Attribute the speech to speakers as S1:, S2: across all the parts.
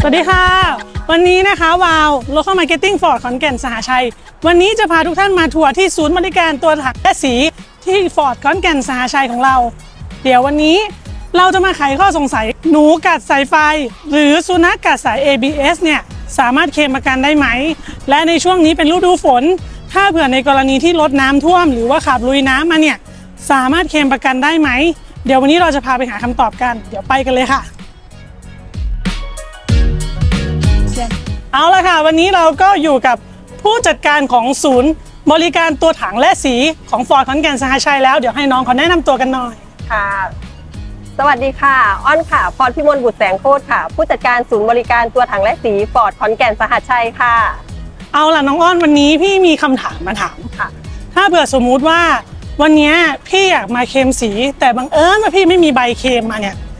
S1: สวัสดีค่ะ วันนี้นะคะวาว Local Marketing Ford ขอนแก่นสหชัย วันนี้จะพาทุกท่านมาทัวร์ที่ศูนย์บริการตัวถังและสีที่ Ford ขอนแก่นสหชัยของเรา เดี๋ยววันนี้เราจะมาไขข้อสงสัยหนูกัดสายไฟ หรือสุนัขกัดสาย ABS เนี่ย สามารถเคลมประกันได้ไหม และในช่วงนี้เป็นฤดูฝน ถ้าเผื่อในกรณีที่รถน้ำท่วม หรือว่าขับลุยน้ำมาเนี่ยสามารถเคลมประกันได้ไหม เดี๋ยววันนี้เราจะพาไปหาคำตอบกัน เดี๋ยวไปกันเลยค่ะ เอาละค่ะ วันนี้เราก็อยู่กับผู้จัดการของศูนย์ บริการตัวถังและสีของฟอร์ดขอนแก่นสหชัยแล้วเดี๋ยวให้น้องเขาแนะนำตัวกันหน่อย
S2: ค่ะ สวัสดีค่ะ อ้อนค่ะ พรพิมลบุตรแสงโคตรค่ะ ผู้จัดการศูนย์บริการตัวถังและสีฟอร์ดขอนแก่นสหัสชัยค่ะ
S1: เอาล่ะน้องอ้อนวันนี้พี่มีคำถามมาถาม
S2: ค่ะ
S1: ถ้าเผื่อสมมุติว่าวันเนี้ยพี่อยากมาเคลมสี แต่บังเอิญว่าพี่ไม่มีใบเคลมมาเนี่ย
S2: ค่ะ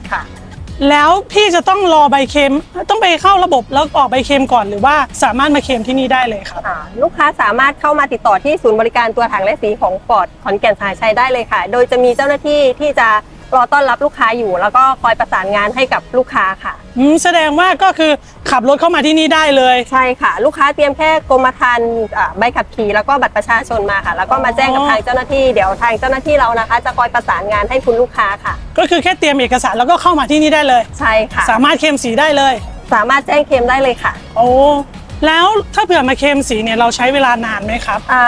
S1: แล้วพี่จะต้องรอใบเค็มต้องไปเข้าระบบแล้วออกใบเค็มก่อนหรือว่าสามารถมาเค็มที่นี่ได้เลยครับ
S2: อะลูกค้าสามารถเข้ามาติดต่อที่ศูนย์บริการตัวถังและสีของฟอร์ดขอนแก่นสหัสชัยได้เลยค่ะ โดยจะมีเจ้าหน้าที่ที่จะ รอต้อนรับลูกค้าอยู่ แล้วก็คอยประสานงานให้กับลูกค้าค่ะ
S1: อืมแสดงว่าก็คือขับรถเข้ามาที่นี่ได้เลย
S2: ใช่ค่ะ ลูกค้าเตรียมแค่กรมธรรม์อ่าใบขับขี่แล้วก็บัตรประชาชนมาค่ะ แล้วก็มาแจ้งกับทางเจ้าหน้าที่เดี๋ยวทางเจ้าหน้าที่เรานะคะ จะคอยประสานงานให้คุณลูกค้าค่ะ
S1: ก็คือแค่เตรียมเอกสารแล้วก็เข้ามาที่นี่ได้เลย
S2: ใช่ค่ะ
S1: สามารถเคลมสีได้เลย
S2: สามารถแจ้งเคลมได้เลยค่ะ
S1: โอ้ แล้วถ้าเผื่อมาเคลมสีเนี่ยเราใช้เวลานานไหมครับ
S2: อ่า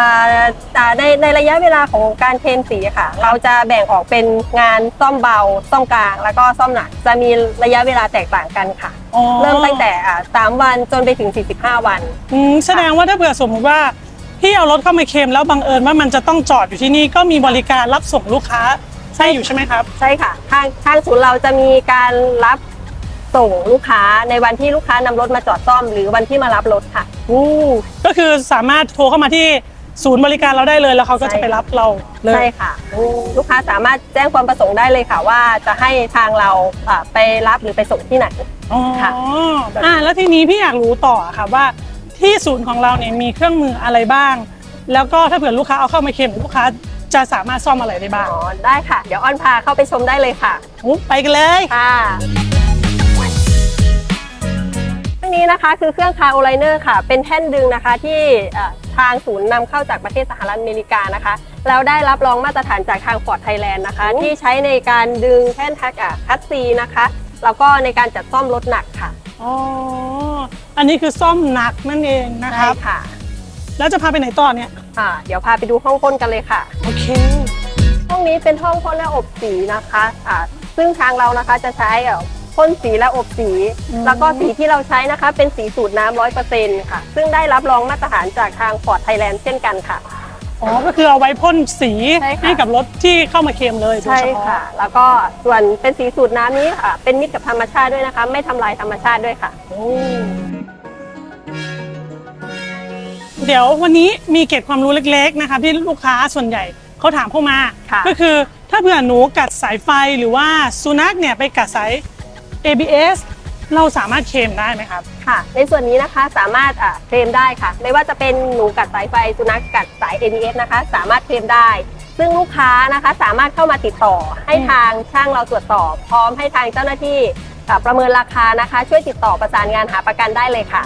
S2: อ่าในในระยะเวลาของการเคลมสีค่ะ เราจะแบ่งออกเป็นงานซ่อมเบาซ่อมกลาง แล้วก็ซ่อมหนักจะมีระยะเวลาแตกต่างกันค่ะ
S1: อ๋อ
S2: เริ่มตั้งแต่อ่าสามวันจนไปถึง 45 วัน
S1: อืมแสดงว่าถ้าเผื่อสมมติว่าพี่เอารถเข้ามาเคลมแล้วบังเอิญว่ามันจะต้องจอดอยู่ที่นี่ก็มีบริการรับส่งลูกค้าใช่อยู่ใช่ไหมครับ
S2: ใช่ค่ะทางทางศูนย์เราจะมีการรับ ส่งลูกค้าในวันที่ลูกค้านำรถมาจอดซ่อม หรือวันที่มารับรถค่ะ
S1: อืมก็คือสามารถโทรเข้ามาที่ศูนย์บริการเราได้เลยแล้วเขาก็จะไปรับเราเลย
S2: ใช่ค่ะอืมลูกค้าสามารถแจ้งความประสงค์ได้เลยค่ะ ว่าจะให้ทางเราอ่าไปรับหรือไปส่งที่ไหน
S1: อ๋อ
S2: ค่ะ
S1: อ่าแล้วทีนี้พี่อยากรู้ต่อค่ะว่าที่ศูนย์ของเราเนี่ยมีเครื่องมืออะไรบ้าง แล้วก็ถ้าเผื่อลูกค้าเอาเข้ามาเคลมลูกค้าจะสามารถซ่อมอะไรได้บ้าง
S2: อ๋อได้ค่ะ เดี๋ยวอ้อนพาเข้าไปชมได้เลยค่ะ
S1: โอ้ไปกันเลย
S2: ค่ะเครื่อง นี้นะคะคือเครื่องคาร์โอไลเนอร์ค่ะ เป็นแท่นดึงนะคะที่เอ่อทางศูนย์นำเข้าจากประเทศสหรัฐอเมริกานะคะแล้วได้รับรองมาตรฐานจากทางฟอร์ดไทยแลนด์นะคะ ที่ใช้ในการดึงแท่นทักอะคัสซีนะคะ แล้วก็ในการจัดซ่อมรถหนักค่ะ
S1: อ๋ออันนี้คือซ่อมหนักนั่นเองนะค
S2: ใช่
S1: รับ
S2: ค่ะ
S1: แล้วจะพาไปไหนต่อเนี่ย
S2: อ่าเดี๋ยวพาไปดูห้องพ่นกันเลยค่ะ
S1: โอเค
S2: ห้องนี้เป็นห้องพ่นและอบสีนะคะอ่าซึ่งทางเรานะคะจะใช้เอ่อ พ่นสีและอบสี
S1: อืม
S2: แล้วก็สีที่เราใช้นะคะเป็นสีสูตรน้ำร้อยเปอร์เซ็นต์ค่ะ ซึ่งได้รับรองมาตรฐานจากทางฟอร์ดไทยแลนด์เช่นกันค่ะ
S1: อ๋อ ก็คือเอาไว้พ่นสี
S2: ใช่ค่ะ
S1: ให้กับรถที่เข้ามาเคลมเลยโดย
S2: ใช่
S1: เฉพา
S2: ค่ะ แล้วก็ส่วนเป็นสีสูตรน้ำนี้ค่ะ เป็นมิตรกับธรรมชาติด้วยนะคะ ไม่ทำลายธรรมชาติด้วยค่ะ
S1: โอ้เดี๋ยววันนี้มีเกร็ดความรู้เล็กๆนะคะ ที่ลูกค้าส่วนใหญ่เขาถามเข้ามา
S2: ค่ะ
S1: ก็คือถ้าเผื่อหนูกัดสายไฟหรือว่าสุนัขเนี่ยไปกัดสาย ABS เราสามารถเคลมได้ไหมครับ
S2: ค่ะ ในส่วนนี้นะคะสามารถอ่าเคลมได้ค่ะ ไม่ว่าจะเป็นหนูกัดสายไฟสุนัขกัดสาย ABS นะคะ สามารถเคลมได้ ซึ่งลูกค้านะคะสามารถเข้ามาติดต่อ ให้
S1: อืม
S2: ทางช่างเราตรวจสอบ พร้อมให้ทางเจ้าหน้าที่อ่าประเมินราคานะคะ ช่วยติดต่อประสานงานหาประกันได้เลยค่ะ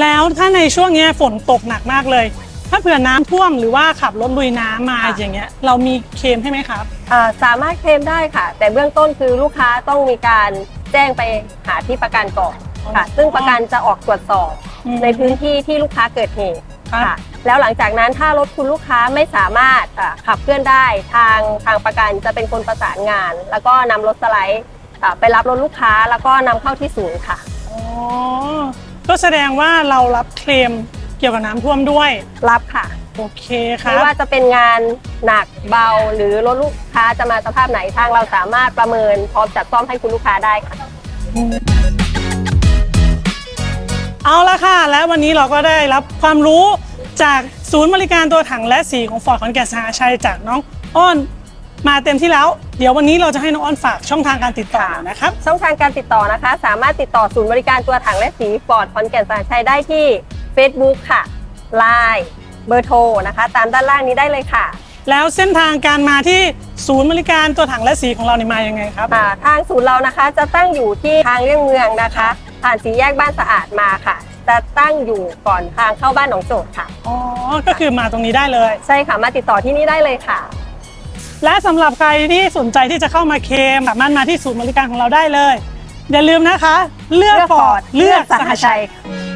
S1: แล้วถ้าในช่วงเนี้ยฝนตกหนักมากเลย ถ้าเผื่อน้ำท่วมหรือว่าขับรถลุยน้ำมา
S2: ค่ะ
S1: อย่างเงี้ย เรามีเคลมให้ไหมครับ
S2: อ่าสามารถเคลมได้ค่ะ แต่เบื้องต้นคือลูกค้าต้องมีการ แจ้งไปหาที่ประกันก่อนค่ะ
S1: อ๋อ
S2: ซึ่งประกันจะออกตรวจสอบ
S1: อืม
S2: ในพื้นที่ที่ลูกค้าเกิดเหตุ
S1: ครับ
S2: ค่ะ แล้วหลังจากนั้นถ้ารถคุณลูกค้าไม่สามารถอ่าขับเคลื่อนได้ทางทางประกันจะเป็นคนประสานงาน แล้วก็นำรถสไลด์อ่าไปรับรถลูกค้าแล้วก็นำเข้าที่ศูนย์ค่ะ
S1: อ๋อก็แสดงว่าเรารับเคลมเกี่ยวกับน้ำท่วมด้วย
S2: รับค่ะ
S1: โอเคค
S2: ไม่
S1: รับ
S2: ว่าจะเป็นงานหนักเบาหรือรถลูกค้าจะมาสภาพไหนทางเราสามารถประเมินพร้อมจัดซ่อมให้คุณลูกค้าได้ค่ะ
S1: เอาละค่ะ และวันนี้เราก็ได้รับความรู้จากศูนย์บริการตัวถังและสีของฟอร์ดขอนแก่นสหชัยจากน้องอ้อนมาเต็มที่แล้ว เดี๋ยววันนี้เราจะให้น้องอ้อนฝากช่องทางการติดต่อหน่อยนะครับ
S2: ช่องทางการติดต่อนะคะ สามารถติดต่อศูนย์บริการตัวถังและสีฟอร์ดขอนแก่นสาชัยได้ที่ Facebook ค่ะ Line เบอร์โทรนะคะ ตามด้านล่างนี้ได้เลยค่ะ
S1: แล้วเส้นทางการมาที่ศูนย์บริการตัวถังและสีของเรานี่มายังไงครับ
S2: อ่าทางศูนย์เรานะคะจะตั้งอยู่ที่ทางเลี่ยงเมืองนะคะ ผ่านสีแยกบ้านสะอาดมาค่ะ จะตั้งอยู่ก่อนทางเข้าบ้านหนองโจดค่ะ
S1: อ๋อ ก็คือมาตรงนี้ได้เลย
S2: ใช่ค่ะมาติดต่อที่นี่ได้เลยค่ะ
S1: และสำหรับใครที่สนใจที่จะเข้ามาเคลมสามารถมาที่ศูนย์บริการของเราได้เลย อย่าลืมนะคะ เลือกฟอร์ดเลือกสหชัย
S2: ค่ะ